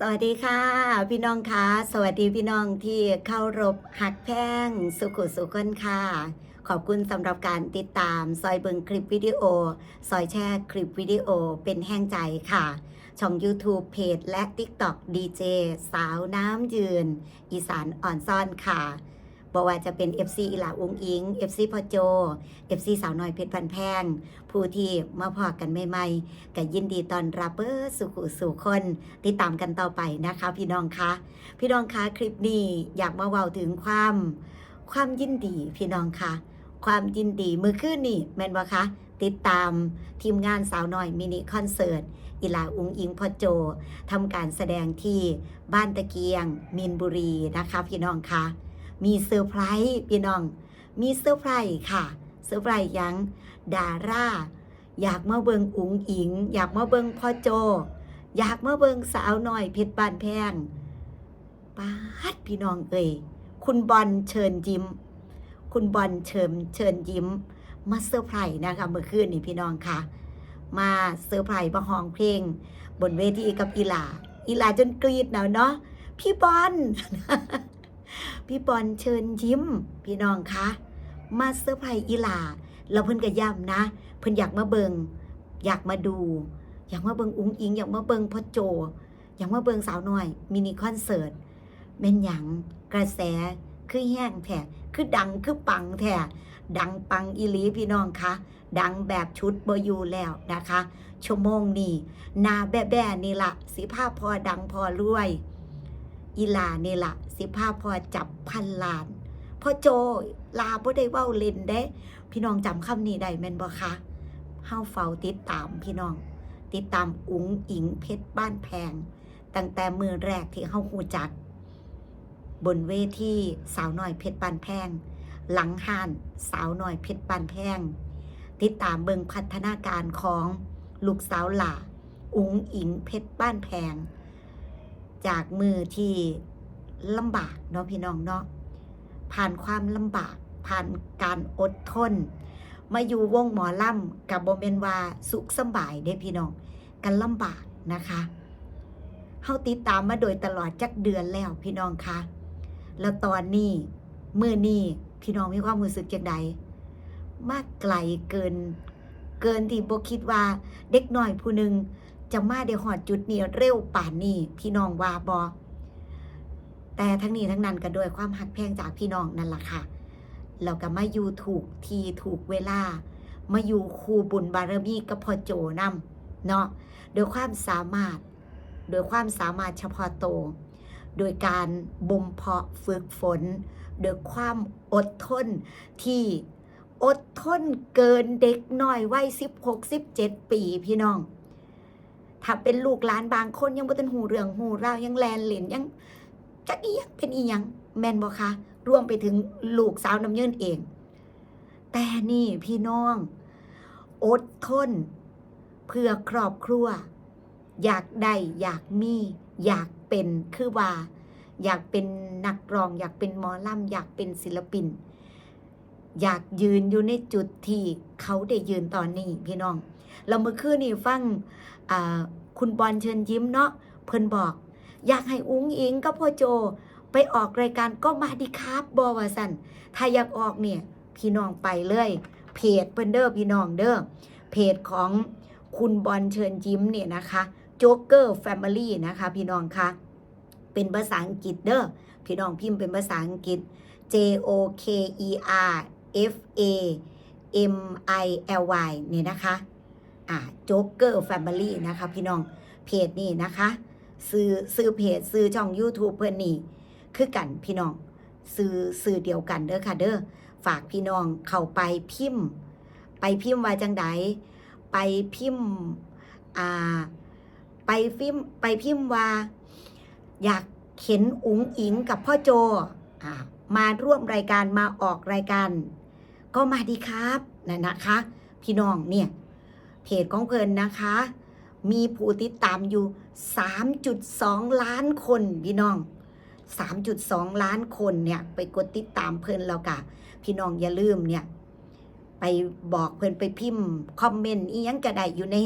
สวัสดีค่ะ พี่น้องคะสวัสดีพี่น้องที่เข้ารบหักแพงสุขุสุขคนค่ะ ขอบคุณสำหรับการติดตาม ซอยเบิงคลิปวิดีโอ ซอยแชร์คลิปวิดีโอเป็นแห้งใจค่ะ ช่อง YouTube เพจและ TikTok DJ สาวน้ำยืน อีสานอ่อนซ่อนค่ะ บอกว่าจะเป็น FC อีหลาอุ้งอิง FC พอโจ FC สาวน้อยเพชรพันแพง ผู้ที่มาพอกันใหม่ๆก็ยินดีตอนรับเบอร์สุขุสู่คนติดตามกันต่อไปนะคะ พี่น้องคะพี่น้องคะคลิปนี้อยากมาเว้าถึงความ ความยินดีพี่น้องคะความยินดีมือขึ้นนี่แม่นบ่คะติดตามทีมงานสาวน้อยมินิคอนเสิร์ตอิลาอุงอิงพอโจทำการแสดงที่บ้านตะเกียงมีนบุรีนะคะพี่น้องคะ มีเซอร์ไพรส์พี่น้อง มีเซอร์ไพรส์ค่ะเซอร์ไพรส์ยังดาราอยากมาเบิงอุงอิง อยากมาเบิงพ่อโจ อยากมาเบิงสาวหน่อยเพชรบานแพงปาดพี่น้องเอ่ยคุณบอลเชิญยิ้ม คุณบอลเชิญเชิญยิ้ม มาเซอร์ไพรส์นะคะเมื่อคืนนี่พี่น้องค่ะ มาเซอร์ไพรส์มาห้องเพลง บนเวทีกับอีหลา อีหลาจนกรีดหนาวเนาะพี่บอล พี่บอลเชิญยิ้ม พี่น้องคะมาเซอร์ไพรส์อีหลาเราเพิ่นก็ย้ำนะ เพิ่นอยากมาเบิงอยากมาดู อยากมาเบิงอุ้งอิง อยากมาเบิงพ่อโจ อยากมาเบิงสาวน้อยมินิคอนเสิร์ตเป็นหยังกระแสคือแห้งแท้คือดังคือปังแท้ดังปังอีลีพี่น้องคะดังแบบชุดบอยู่แล้วนะคะ ชั่วโมงนี้นาแบ่ๆนี่ละสิภาพพอดังพอรวย อีลานี่ละสิภาพพอจับพันล้านพ่อโจลาบ่ได้เว้าเล่นเด้ พี่น้องจำคำนี้ได้แม่นบ่คะเฮาเฝ้าติดตามพี่น้อง ติดตามอุ๋งอิงเพชรบ้านแพง ตั้งแต่มือแรกที่เฮาฮู้จัก บนเวทีสาวน้อยเพชรบ้านแพง หลังห้านสาวน้อยเพชรบ้านแพง ติดตามเบิงพัฒนาการของลูกสาวหล่าอุ๋งอิงเพชรบ้านแพง จากมือที่ลำบากเนาะพี่น้องเนาะผ่านความลำบาก ผ่านการอดทน มาอยู่วงหมอล่ำกับโบเมนวาสุขสบายได้พี่น้องกันลำบากนะคะเฮาติดตามมาโดยตลอดจักเดือนแล้วพี่น้องคะแล้วตอนนี้เมื่อนี้พี่น้องมีความรู้สึกจังใดมากไกลเกิน เกินที่โบคิดว่าเด็กน้อยผู้หนึ่ง จะมาได้หอดจุดนี้เร็วป่านนี้พี่น้องว่าบอแต่ทั้งนี้ทั้งนั้นก็ด้วยความหักแพงจากพี่น้องนั่นแหละค่ะเราก็มาอยู่ถูกทีถูกเวลา มาอยู่คูบุญบารมีกับพ่อโจนำเนาะโดยความสามารถ โดยความสามารถเฉพาะโตวโดยการบ่มเพาะฝึกฝน โดยความอดทนที่อดทนเกินเด็กน้อยวัย16 17 ปีพี่น้อง ถ้าเป็นลูกหลานบางคนยังบ่ทันหูเรื่องหูราวยังแลนเหลนยังจักอีหยังเป็นอีหยังแม่นบ่คะรวมไปถึงลูกสาวน้ำเยินเอง แต่นี่พี่น้อง อดทนเพื่อครอบครัว อยากได้อยากมี อยากเป็นคือว่า อยากเป็นนักร้อง อยากเป็นหมอลำอยากเป็นศิลปิน อยากยืนอยู่ในจุดที่เขาได้ยืนตอนนี้พี่น้อง เราเมื่อคืนนี่ฟังอ่า คุณบอลเชิญยิ้มเนาะเพิ่นบอก อยากให้อุ้งอิงกับพ่อโจ ไปออกรายการก็มาดีครับบอว่าสันถ้าอยากออกเนี่ย พี่น้องไปเลย เพจเพิ่นเด้อพี่น้องเด้อเพจของคุณบอลเชิญยิ้มเนี่ยนะคะโจ๊กเกอร์แฟมิลี่นะคะ พี่น้องคะเป็นภาษาอังกฤษเด้อพี่น้องพิมพ์เป็นภาษาอังกฤษ J O K E R F A M I L Y เนี่ยนะคะ อ่าโจ๊กเกอร์แฟมิลี่นะคะ พี่น้องเพจนี่นะคะซื้อซื้อเพจซื้อช่อง YouTube เพื่อนนี่คือกันพี่น้องซื้อซื้อเดียวกันเด้อค่ะเด้อฝากพี่น้องเข้าไปพิมพ์ ไปพิมพ์ว่าจังใดไปพิมพ์อ่าไปพิมพ์ไปพิมพ์ว่า อยากเห็นอุ๋งอิงกับพ่อโจอ่ามาร่วมรายการมาออกรายการ ก็มาดีครับนะนะคะ พี่น้องเนี่ย เพจของเพลินนะคะ มีผู้ติดตามอยู่ 3.2 ล้านคนพี่น้อง 3.2 ล้านคนเนี่ยไปกดติดตามเพลินแล้วกะพี่น้องอย่าลืมเนี่ยไปบอกเพลินไปพิมพ์คอมเมนต์อียังก็ได้อยู่ใน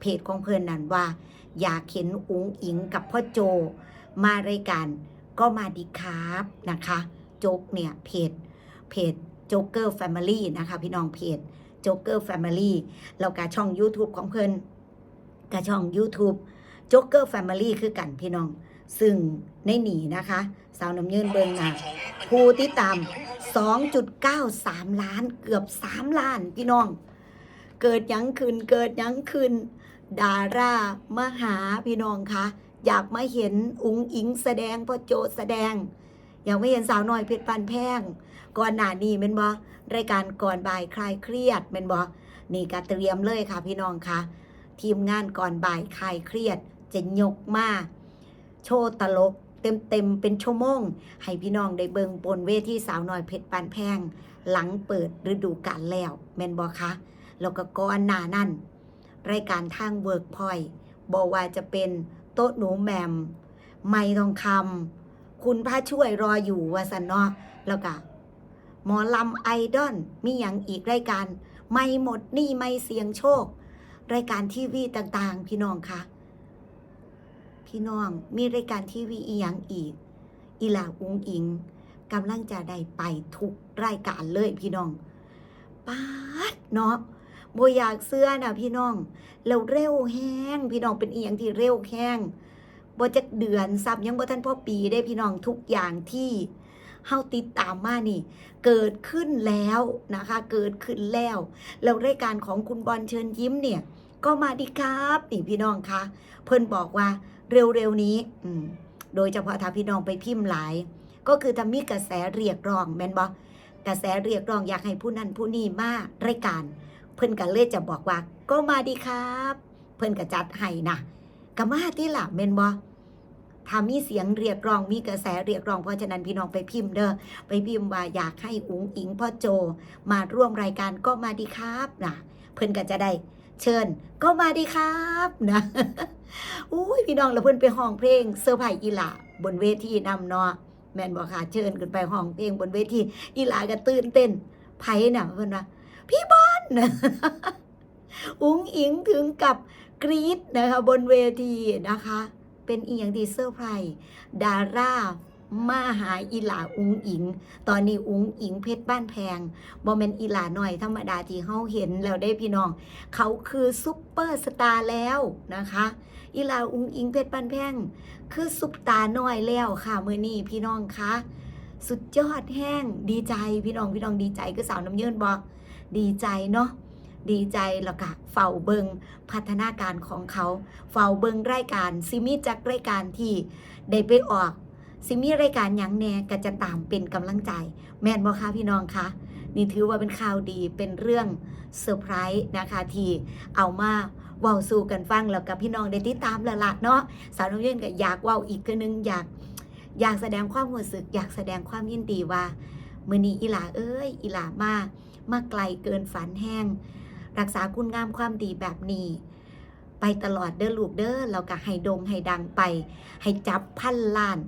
เพจของเพลินนั่นว่า อยากเห็นอุ๋งอิงกับพ่อโจ มารายการก็มาดีครับนะคะ โจ๊กเนี่ยเพจเพจโจ๊กเกอร์แฟมิลี่นะคะ พี่น้องเพจ โจ๊กเกอร์แฟมิลี่แล้วก็ช่อง YouTube ของเพิ่นกับช่อง YouTube โจ๊กเกอร์แฟมิลี่คือกันพี่น้อง ซึ่งในหนีนะคะ สาวน้ำยินเบิงนะผู้ติดตาม 2.93 ล้านเกือบ 3 ล้านพี่น้อง เกิดยังขึ้นเกิดยังขึ้นดารามาหาพี่น้องคะอยากมาเห็นอุ๋งอิงแสดงพ่อโจแสดง ยากมาเห็นสาวน้อยเพชรปันแพงก่อนหน้านี้เป็นบอรายการก่อนบ่ายคลายเครียดเป็นบอนี่ก็เตรียมเลยค่ะพี่น้องคะทีมงานก่อนบ่ายคลายเครียดจะยกมาโชว์ตลกเต็มเต็มเป็นชั่วโมง ให้พี่น้องได้เบิงบนเวทีสาวน้อยเพชรปานแพง หลังเปิดฤดูกาลแล้วแมนบอคะแล้วก็ก่อนหน้านั่น รายการทางเวิร์กพอยบอกว่าจะเป็นโต๊ะหนูแมม ไม่ทองคำ คุณพระช่วยรออยู่ว่าสันเนาะแล้วก็หมอลำไอดอลมีอย่างอีกรายการ ไม่หมดนี่ไม่เสียงโชค รายการทีวีต่างๆ พี่น้องคะพี่น้องมีรายการทีวีอีหยังอีก อีหลาอุ้งอิงกำลังจะได้ไปทุกรายการเลยพี่น้องป๊าดเนาะโบอยากเสื้อนะพี่น้องแล้วเร็วแห้งพี่น้องเป็นอีหยังที่เร็วแห้ง บ่จักเดือนซับยังบ่ทันพ่อปีได้พี่น้องทุกอย่างที่เฮาติดตามมานี่ เกิดขึ้นแล้วนะคะ เกิดขึ้นแล้ว แล้วรายการของคุณบอลเชิญยิ้มเนี่ย ก็มาดีครับนี่พี่น้องคะเพิ่นบอกว่าเร็วๆนี้อืมโดยเฉพาะถ้าพี่น้องไปพิมพ์หลาย ก็คือทำมีกระแสเรียกร้องแม่นบ่กระแสเรียกร้องอยากให้ผู้นั้นผู้นี้มารายการ เพิ่นก็เลยจะบอกว่า ก็มาดีครับ เพิ่นก็จัดให้นะก็มาที่ล่ะแม่นบ่ ถ้ามีเสียงเรียกร้องมีกระแสเรียกร้องเพราะฉะนั้นพี่น้องไปพิมพ์เด้อไปพิมพ์ว่าอยากให้อุ๋งอิงพ่อโจมาร่วมรายการก็มาดีครับนะเพิ่อนก็จะได้เชิญก็มาดีครับนะอุ้ยพี่น้องแล้วเพิ่นไปห้องเพลงเซอร์ไพรส์อีหลาบนเวทีนำเนาะแมนบอกค่ะเชิญขึ้นไปห้องเพลงบนเวทีอีหลาก็ตื่นเต้นไผน่ะเพิ่อนว่าพี่บอลอุ้งอิงถึงกับกรี๊ดนะคะบนเวทีนะคะ เป็นอีหยังที่เซอร์ไพรส์ดารามาหาอีหลาอุ้งอิง ตอนนี้อุ้งอิงเพชรบ้านแพงบ่แม่นอีหลาหน่อยธรรมดาที่เฮาเห็นแล้วได้พี่น้อง เขาคือซุปเปอร์สตาร์แล้วนะคะ อีลาอุงอิงเพชรปันแพงคือซุปตาหน้อยแล้วค่ะเมื่อนี้พี่น้องคะสุดยอดแห้งดีใจพี่น้องพี่น้องดีใจคือสาวน้ำเยินบอกดีใจเนาะ ดีใจแล้วก็เฝ้าเบิงพัฒนาการของเขา เฝ้าเบิงรายการซิมีจากรายการที่ได้ไปออกซิมีรายการยังแหน่ก็จะตามเป็นกำลังใจ แม่นบ่คะพี่น้องคะนี่ถือว่าเป็นข่าวดีเป็นเรื่องเซอร์ไพรส์นะคะที่เอามาเว้าสู่กันฟังแล้วกับพี่น้องได้ติดตามล้วล่ะเนาะสาวน้องเย็นก็อยากเว้าอีกคือนึงอยาก อยากแสดงความรู้สึก อยากแสดงความยินดีว่า มือนี้อีหลาเอ้ยอีหลามามาไกลเกินฝันแห้ง รักษาคุณงามความดีแบบนี้ ไปตลอดเด้อลูกเด้อแล้วก็ให้ดงให้ดังไป ให้จับพันล้าน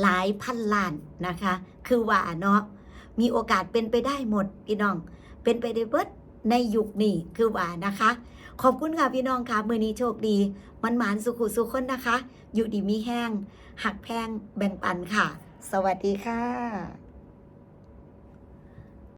หลายพันล้านนะคะ คือว่าเนาะมีโอกาสเป็นไปได้หมดพี่น้อง เป็นไปได้เบิดในยุคนี้คือว่านะคะ ขอบคุณค่ะพี่น้องค่ะมือนี้โชคดี มันหมานสุขุสุขคนนะคะ อยู่ดีมีแห้ง หักแพงแบ่งปันค่ะ สวัสดีค่ะ